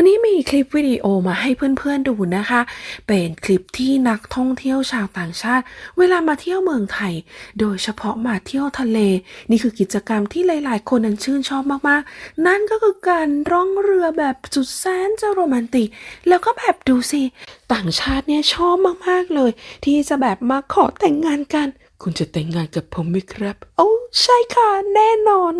วันนี้มีคลิปวิดีโอมาให้เพื่อนๆดูนะคะ เป็นคลิปที่นักท่องเที่ยวชาวต่างชาติ เวลามาเที่ยวเมืองไทย โดยเฉพาะมาเที่ยวทะเล นี่คือกิจกรรมที่หลายๆ คนนั้นชื่นชอบมากๆ นั่นก็คือการร่องเรือแบบสุดแสนจะโรแมนติก แล้วก็แบบดูสิ ต่างชาติเนี่ยชอบมากๆเลย ที่จะแบบมาขอแต่งงานกัน คุณจะแต่งงานกับผมไหมครับ โอ้ใช่ค่ะแน่นอน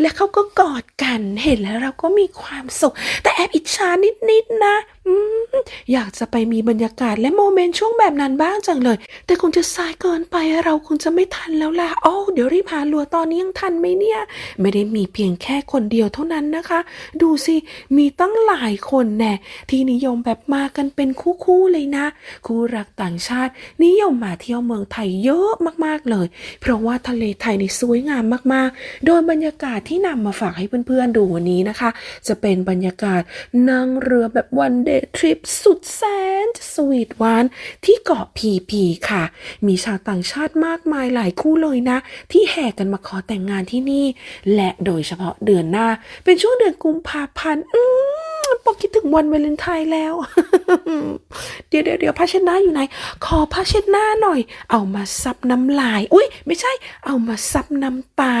และเขาก็กอดกันเห็นแล้วเราก็มีความสุข แต่แอบอิจฉานิดๆนะอืม อยากจะไปมีบรรยากาศและโมเมนต์ช่วงแบบนั้นบ้างจังเลย แต่คงจะสายเกินไปเราคงจะไม่ทันแล้วล่ะโอ้เดี๋ยวรีบหาลัวตอนนี้ยังทันไหมเนี่ย ไม่ได้มีเพียงแค่คนเดียวเท่านั้นนะคะ ดูสิมีตั้งหลายคนแน่ที่นิยมแบบมากันเป็นคู่ๆเลยนะ คู่รักต่างชาติ นิยมมาเที่ยวเมืองไทยเยอะมากๆเลย เพราะว่าทะเลไทยนี่สวยงามมากๆ โดยบรรยากาศที่นำมาฝากให้เพื่อนๆดูวันนี้นะคะ จะเป็นบรรยากาศนั่งเรือแบบวันเดย์ทริปสุดุดแสนจะสวีทหวาน ที่เกาะพีพีค่ะ มีชาวต่างชาติมากมายหลายคู่เลยนะ ที่แห่กันมาขอแต่งงานที่นี่ และโดยเฉพาะเดือนหน้า เป็นช่วงเดือนกุมภาพันธ์อืม ปอกคิดถึงวันวาเลนไทน์แล้ว เดี๋ยวเดี๋ยวเดี๋ยวผ้าเช็ดหน้าอยู่ไหน ขอผ้าเช็ดหน้าหน่อย เอามาซับน้ำลาย อุ้ยไม่ใช่ เอามาซับน้ำตา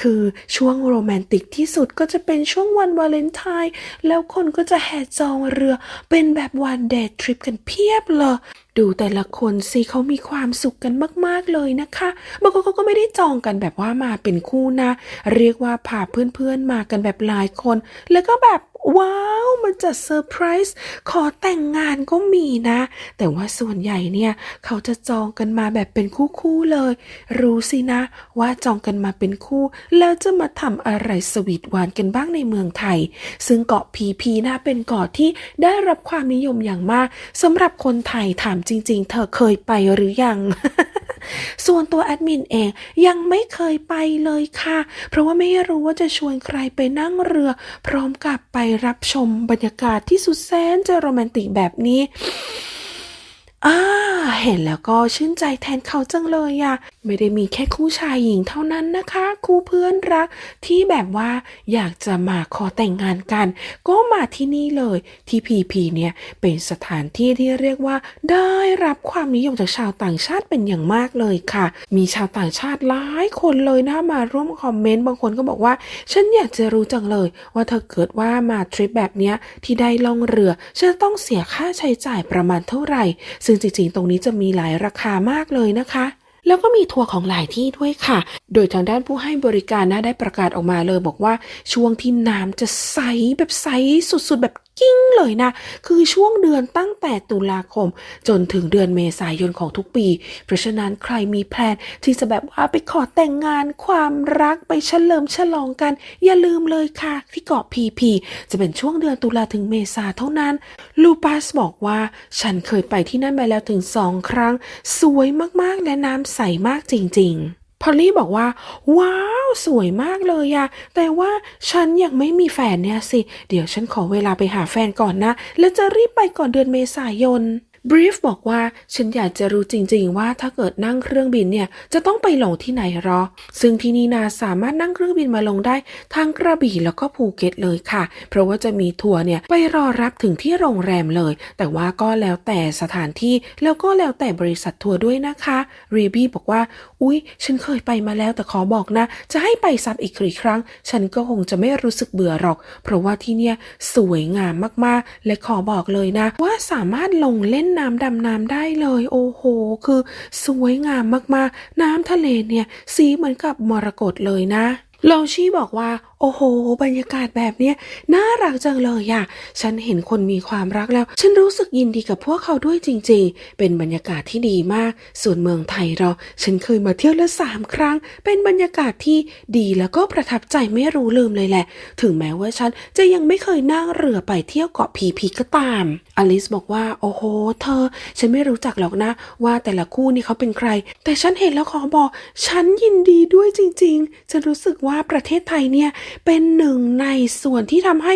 คือช่วงโรแมนติกที่สุดก็จะเป็นช่วงวันวาเลนไทน์แล้วคนก็จะแห่จองเรือ เป็นแบบวันเดททริปกันเพียบเลยดูแต่ละคนสิเขามีความสุขกันมาก ๆ เลยนะคะบางคนเขาก็ไม่ได้จองกันแบบว่ามาเป็นคู่นะ เรียกว่าพาเพื่อนๆมากันแบบหลายคน แล้วก็แบบ ว้าว มันจะเซอร์ไพรส์ขอแต่งงานก็มีนะ แต่ว่าส่วนใหญ่เนี่ย เขาจะจองกันมาแบบเป็นคู่ๆเลย รู้สินะ ว่าจองกันมาเป็นคู่ แล้วจะมาทำอะไรสวีทหวานกันบ้างในเมืองไทย ซึ่งเกาะพีพีนะเป็นเกาะที่ได้รับความนิยมอย่างมากสำหรับคนไทยถามจริง ๆ เธอเคยไปหรือยัง ส่วนตัวแอดมินเองยังไม่เคยไปเลยค่ะ เพราะว่าไม่รู้ว่าจะชวนใครไปนั่งเรือ พร้อมกับไปรับชมบรรยากาศที่สุดแสนจะโรแมนติกแบบนี้อ่าเห็นแล้วก็ชื่นใจแทนเขาจังเลยอะ ไม่ได้มีแค่คู่ชายหญิงเท่านั้นนะคะ คู่เพื่อนรักที่แบบว่าอยากจะมาขอแต่งงานกัน ก็มาที่นี่เลยที่พีพีเนี่ยเป็นสถานที่ที่เรียกว่า ได้รับความนิยมจากชาวต่างชาติเป็นอย่างมากเลยค่ะ มีชาวต่างชาติหลายคนเลยนะมาร่วมคอมเมนต์บางคนก็บอกว่า ฉันอยากจะรู้จังเลย ว่าถ้าเกิดว่ามาทริปแบบเนี้ยที่ได้ล่องเรือฉันจะต้องเสียค่าใช้จ่ายประมาณเท่าไหร่ ซึ่งจริงๆ ตรงนี้จะมีหลายราคามากเลยนะคะ แล้วก็มีทัวร์ของหลายที่ด้วยค่ะ โดยทางด้านผู้ให้บริการนะได้ประกาศออกมาเลยบอกว่าช่วงที่น้ำจะใสแบบใสสุดๆ แบบ กิ้งเลยนะ คือช่วงเดือนตั้งแต่ตุลาคม จนถึงเดือนเมษายนของทุกปี เพราะฉะนั้นใครมีแพลนที่จะแบบว่าไปขอแต่งงานความรักไปเฉลิมฉลองกัน อย่าลืมเลยค่ะ ที่เกาะพีพีจะเป็นช่วงเดือนตุลาถึงเมษาเท่านั้น ลูปัสบอกว่าฉันเคยไปที่นั่นมาแล้วถึงสองครั้ง สวยมากๆและน้ำใสมากจริง ๆ พอลลี่บอกว่า ว้าว สวยมากเลยอะแต่ว่าฉันยังไม่มีแฟนเนี่ยสิ เดี๋ยวฉันขอเวลาไปหาแฟนก่อนนะ แล้วจะรีบไปก่อนเดือนเมษายน บรีฟบอกว่าฉันอยากจะรู้จริงๆ ว่าถ้าเกิดนั่งเครื่องบินเนี่ย จะต้องไปลงที่ไหนหรอ ซึ่งที่นี่นาสามารถนั่งเครื่องบินมาลงได้ทางกระบี่แล้วก็ภูเก็ตเลยค่ะ เพราะว่าจะมีทัวร์เนี่ยไปรอรับถึงที่โรงแรมเลย แต่ว่าก็แล้วแต่สถานที่แล้วก็แล้วแต่บริษัททัวร์ด้วยนะคะรีบี้บอกว่า อุ๊ย ฉันเคยไปมาแล้วแต่ขอบอกนะ จะให้ไปซ้ำอีกกี่ครั้ง ฉันก็คงจะไม่รู้สึกเบื่อหรอก เพราะว่าที่เนี่ยสวยงามมากๆ และขอบอกเลยนะ ว่าสามารถลงเล่นน้ำดำน้ำได้เลย โอ้โห คือสวยงามมากๆ น้ำทะเลเนี่ย สีเหมือนกับมรกตเลยนะโลชีบอกว่า โอ้โห บรรยากาศแบบเนี้ยน่ารักจังเลยอะฉันเห็นคนมีความรักแล้ว ฉันรู้สึกยินดีกับพวกเขาด้วยจริง ๆ เป็นบรรยากาศที่ดีมาก ส่วนเมืองไทยเรา ฉันเคยมาเที่ยวแล้วสามครั้ง เป็นบรรยากาศที่ดีแล้วก็ประทับใจไม่รู้ลืมเลยแหละ ถึงแม้ว่าฉันจะยังไม่เคยนั่งเรือไปเที่ยวเกาะพีพีก็ตาม อลิสบอกว่า โอ้โห เธอ ฉันไม่รู้จักหรอกนะ ว่าแต่ละคู่นี่เขาเป็นใคร แต่ฉันเห็นแล้วขอบอก ฉันยินดีด้วยจริง ๆ ฉันรู้สึกว่าประเทศไทยเนี่ยเป็นหนึ่งในส่วนที่ทำให้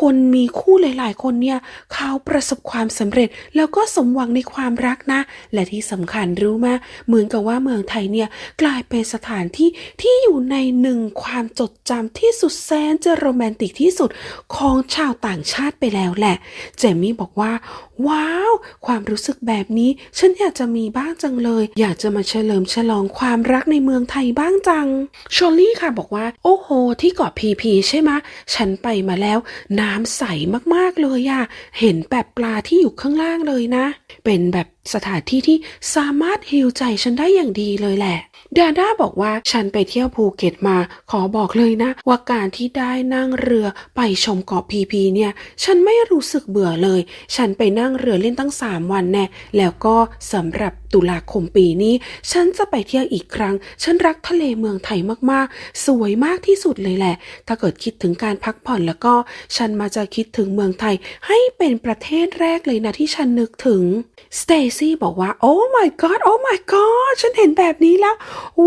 คนมีคู่หลาย ๆ คนเนี่ยเขาประสบความสำเร็จแล้วก็สมหวังในความรักนะ และที่สำคัญรู้ไหมเหมือนกับว่าเมืองไทยเนี่ยกลายเป็นสถานที่ที่อยู่ในหนึ่งความจดจำที่สุดแสนจะโรแมนติกที่สุดของชาวต่างชาติไปแล้วแหละ เจมี่บอกว่า ว้าว ความรู้สึกแบบนี้ ฉันอยากจะมีบ้างจังเลย อยากจะมาเฉลิมฉลองความรักในเมืองไทยบ้างจัง ชอลลี่ค่ะบอกว่า โอ้โห ที่เกาะพีพีใช่ไหมฉันไปมาแล้วน้้ำใสมากๆเลยอะเห็นแบบปลาที่อยู่ข้างล่างเลยนะ เป็นแบบสถานที่ที่สามารถฮิวใจฉันได้อย่างดีเลยแหละดาด้าบอกว่าฉันไปเที่ยวภูเก็ตมา ขอบอกเลยนะ ว่าการที่ได้นั่งเรือไปชมเกาะพีพีเนี่ย ฉันไม่รู้สึกเบื่อเลย ฉันไปนั่งเรือเล่นตั้ง3วันแน่แล้วก็สำหรับตุลาคมปีนี้ ฉันจะไปเที่ยวอีกครั้ง ฉันรักทะเลเมืองไทยมากๆ สวยมากที่สุดเลยแหละ ถ้าเกิดคิดถึงการพักผ่อนแล้วก็ ฉันมาจะคิดถึงเมืองไทย ให้เป็นประเทศแรกเลยนะที่ฉันนึกถึงสเตซี่บอกว่า โอ้ my god โอ้ my god ฉันเห็นแบบนี้แล้ว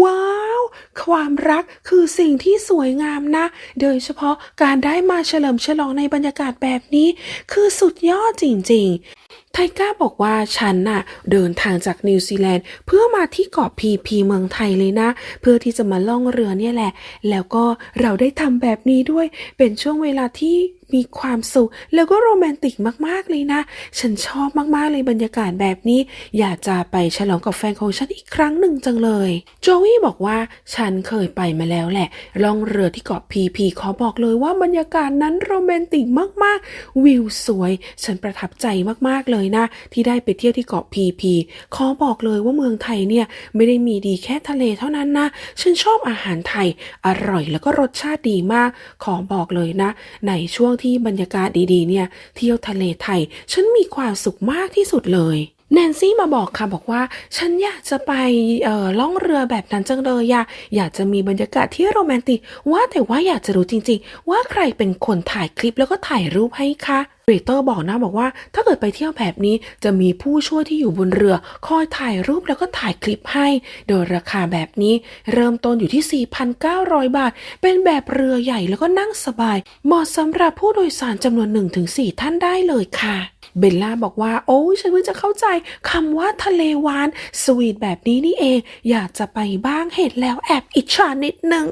ว้าว ความรักคือสิ่งที่สวยงามนะ โดยเฉพาะการได้มาเฉลิมฉลองในบรรยากาศแบบนี้ คือสุดยอดจริง ๆไทก้าบอกว่าฉันน่ะเดินทางจากนิวซีแลนด์เพื่อมาที่เกาะพีพีเมืองไทยเลยนะ เพื่อที่จะมาล่องเรือเนี่ยแหละ แล้วก็เราได้ทำแบบนี้ด้วยเป็นช่วงเวลาที่ มีความสุข แล้วก็โรแมนติกมากๆเลยนะ ฉันชอบมากๆเลยบรรยากาศแบบนี้ อยากจะไปฉลองกับแฟนของฉันอีกครั้งหนึ่งจังเลย โจวี่บอกว่าฉันเคยไปมาแล้วแหละล่องเรือที่เกาะพีพีขอบอกเลยว่าบรรยากาศนั้นโรแมนติกมากๆ วิวสวย ฉันประทับใจมากๆเลยนะ ที่ได้ไปเที่ยวที่เกาะพีพีขอบอกเลยว่าเมืองไทยเนี่ยไม่ได้มีดีแค่ทะเลเท่านั้นนะ ฉันชอบอาหารไทย อร่อยแล้วก็รสชาติดีมาก ขอบอกเลยนะ ในช่วงที่บรรยากาศดีๆเนี่ย เที่ยวทะเลไทย ฉันมีความสุขมากที่สุดเลย แนนซี่มาบอกค่ะบอกว่า ฉันอยากจะไปออล่องเรือแบบนั้นจังเลยอะอยากจะมีบรรยากาศที่โรแมนติก ว่าแต่ว่าอยากจะรู้จริง ๆ ว่าใครเป็นคนถ่ายคลิปแล้วก็ถ่ายรูปให้คะเรเตอร์บอกนะบอกว่า ถ้าเกิดไปเที่ยวแบบนี้จะมีผู้ช่วยที่อยู่บนเรือ คอยถ่ายรูปแล้วก็ถ่ายคลิปให้ โดยราคาแบบนี้เริ่มต้นอยู่ที่ 4,900 บาท เป็นแบบเรือใหญ่แล้วก็นั่งสบาย เหมาะสำหรับผู้โดยสารจำนวน 1-4 ท่านได้เลยค่ะ เบลล่าบอกว่า โอ้ฉันเพิ่งจะเข้าใจคำว่าทะเลวาน สวีทแบบนี้นี่เอง อยากจะไปบ้างเห็นแล้วแอบอิจฉานิดนึง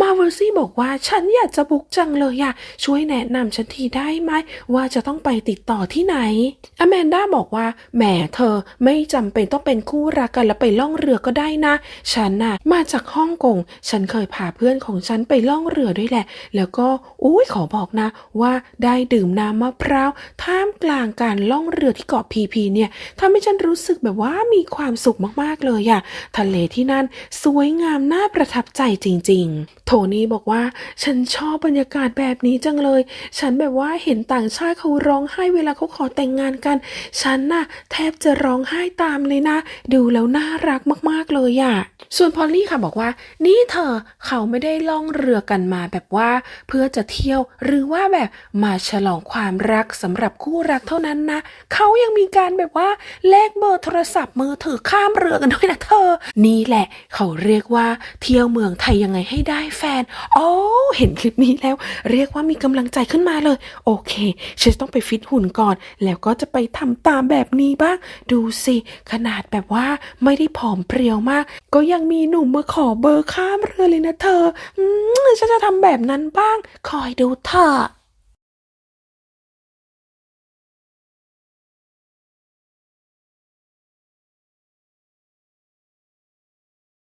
มาเวอร์ซี่บอกว่าฉันอยากจะบุกจังเลยอะช่วยแนะนำฉันทีได้ไหม ว่าจะต้องไปติดต่อที่ไหน อแมนด้าบอกว่าแหมเธอไม่จำเป็นต้องเป็นคู่รักกันแล้วไปล่องเรือก็ได้นะ ฉันน่ะมาจากฮ่องกง ฉันเคยพาเพื่อนของฉันไปล่องเรือด้วยแหละ แล้วก็อุ้ยขอบอกนะ ว่าได้ดื่มน้ำมะพร้าวท่ามกลางการล่องเรือที่เกาะพีพีเนี่ยทำให้ฉันรู้สึกแบบว่ามีความสุขมากๆเลยอะทะเลที่นั่นสวยงามน่าประทับใจจริง ๆโทนี่บอกว่าฉันชอบบรรยากาศแบบนี้จังเลย ฉันแบบว่าเห็นต่างชาติเขาร้องไห้เวลาเขาขอแต่งงานกัน ฉันน่ะแทบจะร้องไห้ตามเลยนะ ดูแล้วน่ารักมากๆเลยอะส่วนพอลลี่ค่ะบอกว่า นี่เธอเขาไม่ได้ล่องเรือกันมาแบบว่า เพื่อจะเที่ยวหรือว่าแบบมาฉลองความรักสำหรับคู่รักเท่านั้นนะเขายังมีการแบบว่าแลกเบอร์โทรศัพท์มือถือข้ามเรือกันด้วยนะเธอ นี่แหละ เขาเรียกว่าเที่ยวเมืองไทยยังไงให้ได้แฟน โอ้เห็นคลิปนี้แล้ว เรียกว่ามีกำลังใจขึ้นมาเลย โอเคฉันต้องไปฟิตหุ่นก่อน แล้วก็จะไปทำตามแบบนี้บ้าง ดูสิ ขนาดแบบว่าไม่ได้ผอมเพรียวมาก ก็ยังมีหนุ่มมาขอเบอร์ข้ามเรือเลยนะเธอ อืมฉันจะทำแบบนั้นบ้าง คอยดูเถอะ